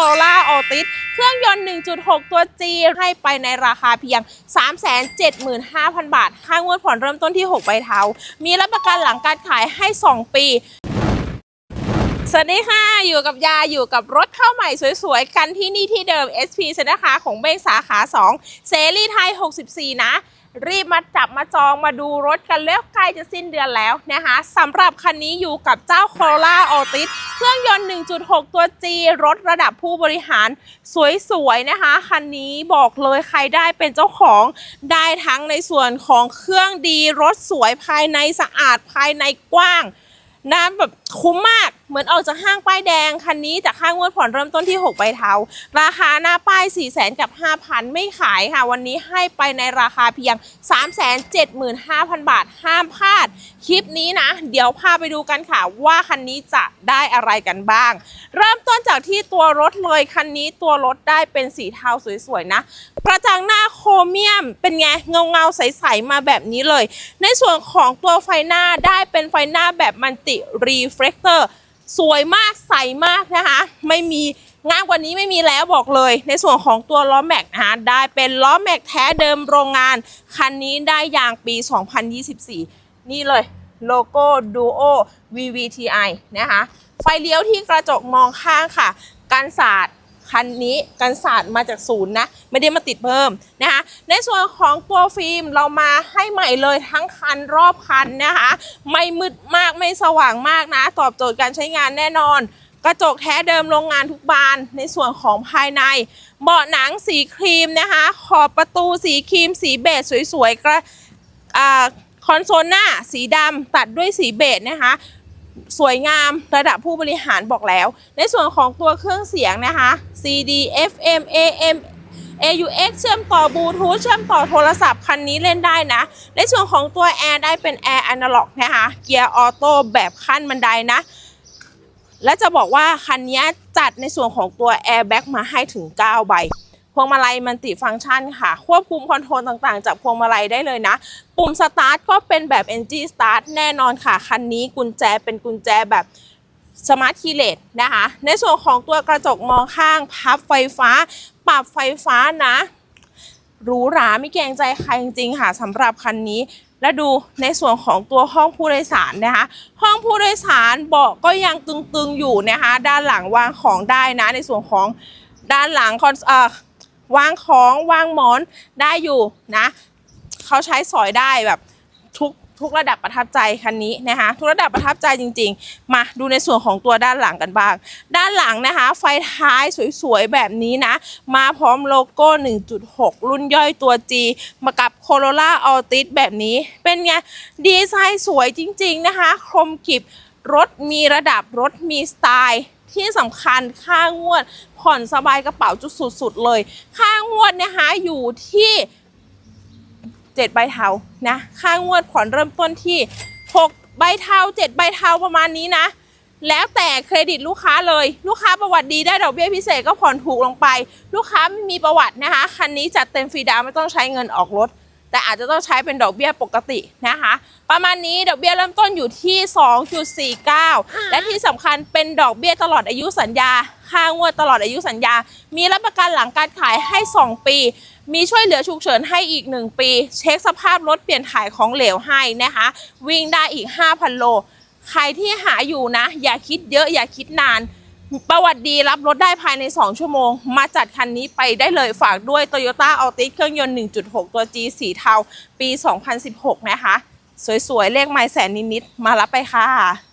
Corolla Altis เครื่องยนต์ 1.6 ตัว G ให้ไปในราคาเพียง 375,000 บาท ค่างวดผ่อนเริ่มต้นที่ 6 ใบเทา มีรับประกันหลังการขายให้ 2 ปีสวัสดีค่ะ อยู่กับยาอยู่กับรถเข้าใหม่สวยๆ กันที่นี่ที่เดิม SP เซ็นนะคะของเบ้งสาขา 2 เสรีไทย 64 นะ รีบมาจับมาจองมาดูรถกันแล้วใกล้จะสิ้นเดือนแล้วนะคะสำหรับคันนี้อยู่กับเจ้า Corolla Altis เครื่องยนต์ 1.6 ตัว G รถระดับผู้บริหารสวยๆนะคะ คันนี้บอกเลยใครได้เป็นเจ้าของได้ทั้งในส่วนของเครื่องดีรถสวยภายในสะอาดภายในกว้างนะแบบคุ้มมาก เหมือนออกจากห้างป้ายแดงคันนี้จากค่างวดผ่อนเริ่มต้นที่ 6 ใบเทาราคาหน้าป้าย 4 0 0 0 0กับ5,000 ไม่ขายค่ะ วันนี้ให้ไปในราคาเพียง 375,000 บาท ห้ามพลาด คลิปนี้นะ เดี๋ยวพาไปดูกันค่ะว่าคันนี้จะได้อะไรกันบ้าง เริ่มต้นจากที่ตัวรถเลยคันนี้ตัวรถได้เป็นสีเทาสวยๆนะกระจังหน้าโครเมียมเป็นไงเงาเงาๆใสๆมาแบบนี้เลย ในส่วนของตัวไฟหน้าได้เป็นไฟหน้าแบบมันติรีเฟล c เตอร์ สวยมากใสมากนะคะ ไม่มีงานกว่านี้ไม่มีแล้วบอกเลย ในส่วนของตัวล้อแม็กนะคะได้เป็นล้อแม็กแท้เดิมโรงงาน คันนี้ได้ยางปี 2024 นี่เลยโลโก้ Duo VVTi นะคะ ไฟเลี้ยวที่กระจกมองข้างค่ะ กันศาสตร์ คันนี้กันศาสตร์มาจากศูนย์นะ ไม่ได้มาติดเพิ่มนะคะในส่วนของตัวฟิล์มเรามาให้ใหม่เลยทั้งคันรอบคันนะคะ ไม่มืดมากไม่สว่างมากนะ ตอบโจทย์การใช้งานแน่นอน กระจกแท้เดิมโรงงานทุกบานในส่วนของภายใน เบาะหนังสีครีมนะคะ ขอบประตูสีครีม สีเบจสวยๆกระคอนโซลหน้าสีดำตัดด้วยสีเบจนะคะ สวยงามระดับผู้บริหารบอกแล้ว ในส่วนของตัวเครื่องเสียงนะคะ CD FM AM AUX เชื่อมต่อบลูทูธเชื่อมต่อโทรศัพท์คันนี้เล่นได้นะ ในส่วนของตัวแอร์ได้เป็นแอร์อนาล็อกนะคะเกียร์ออโต้แบบขั้นบันไดนะ และจะบอกว่าคันนี้จัดในส่วนของตัวแอร์แบ็กมาให้ถึง 9 ใบ วงมาลัยมันติฟังก์ชันค่ะ ควบคุมคอนโทรลต่างๆ จากพวงมาลัยได้เลยนะ ปุ่มสตาร์ทก็เป็นแบบ NG Start แน่นอนค่ะ คันนี้กุญแจเป็นกุญแจแบบสมาร์ทคีเลสนะคะ ในส่วนของตัวกระจกมองข้าง พับไฟฟ้า ปรับไฟฟ้านะหรูหราไม่เกรงใจใครจริงๆค่ะสำหรับคันนี้ และดูในส่วนของตัวห้องผู้โดยสารนะคะ ห้องผู้โดยสารเบาะก็ยังตึงๆอยู่นะคะ ด้านหลังวางของได้นะ ในส่วนของด้านหลังคอนเอ่อ วางของวางหมอนได้อยู่นะเขาใช้สอยได้แบบทุกทุกระดับประทับใจคันนี้นะคะทุกระดับประทับใจจริง ๆ มาดูในส่วนของตัวด้านหลังกันบ้าง ด้านหลังนะคะ ไฟท้ายสวยๆ แบบนี้นะ มาพร้อมโลโก้ 1.6 รุ่นย่อยตัว G มากับ Corolla Altis แบบนี้เป็นไง ดีไซน์สวยจริง ๆ นะคะ คมกริบรถมีระดับรถมีสไตล์ ที่สำคัญค่างวด ผ่อนสบายกระเป๋าจุดสุด ๆ เลย ค่างวดนะคะอยู่ที่7ใบเทานะ ค่างวดผ่อนเริ่มต้นที่6ใบเทา7ใบเทาประมาณนี้นะ แล้วแต่เครดิตลูกค้าเลย ลูกค้าประวัติดีได้ดอกเบี้ยพิเศษก็ผ่อนถูกลงไป ลูกค้าไม่มีประวัตินะคะ คันนี้จัดเต็มฟรีดาวไม่ต้องใช้เงินออกรถ แต่อาจจะต้องใช้เป็นดอกเบี้ยปกตินะคะ ประมาณนี้ดอกเบี้ยเริ่มต้นอยู่ที่ 2.49 และที่สำคัญเป็นดอกเบี้ยตลอดอายุสัญญา ค่างวดตลอดอายุสัญญา มีรับประกันหลังการขายให้ 2 ปี มีช่วยเหลือฉุกเฉินให้อีก 1 ปี เช็คสภาพรถเปลี่ยนถ่ายของเหลวให้นะคะ วิ่งได้อีก 5,000 โล ใครที่หาอยู่นะ อย่าคิดเยอะอย่าคิดนาน ประวัติดีรับรถได้ภายใน 2 ชั่วโมง มาจัดคันนี้ไปได้เลยฝากด้วย Toyota Altis เครื่องยนต์ 1.6 ตัว G สีเทา ปี 2016 นะคะ สวยๆ เลขไม้แสนนิดๆมารับไปค่ะ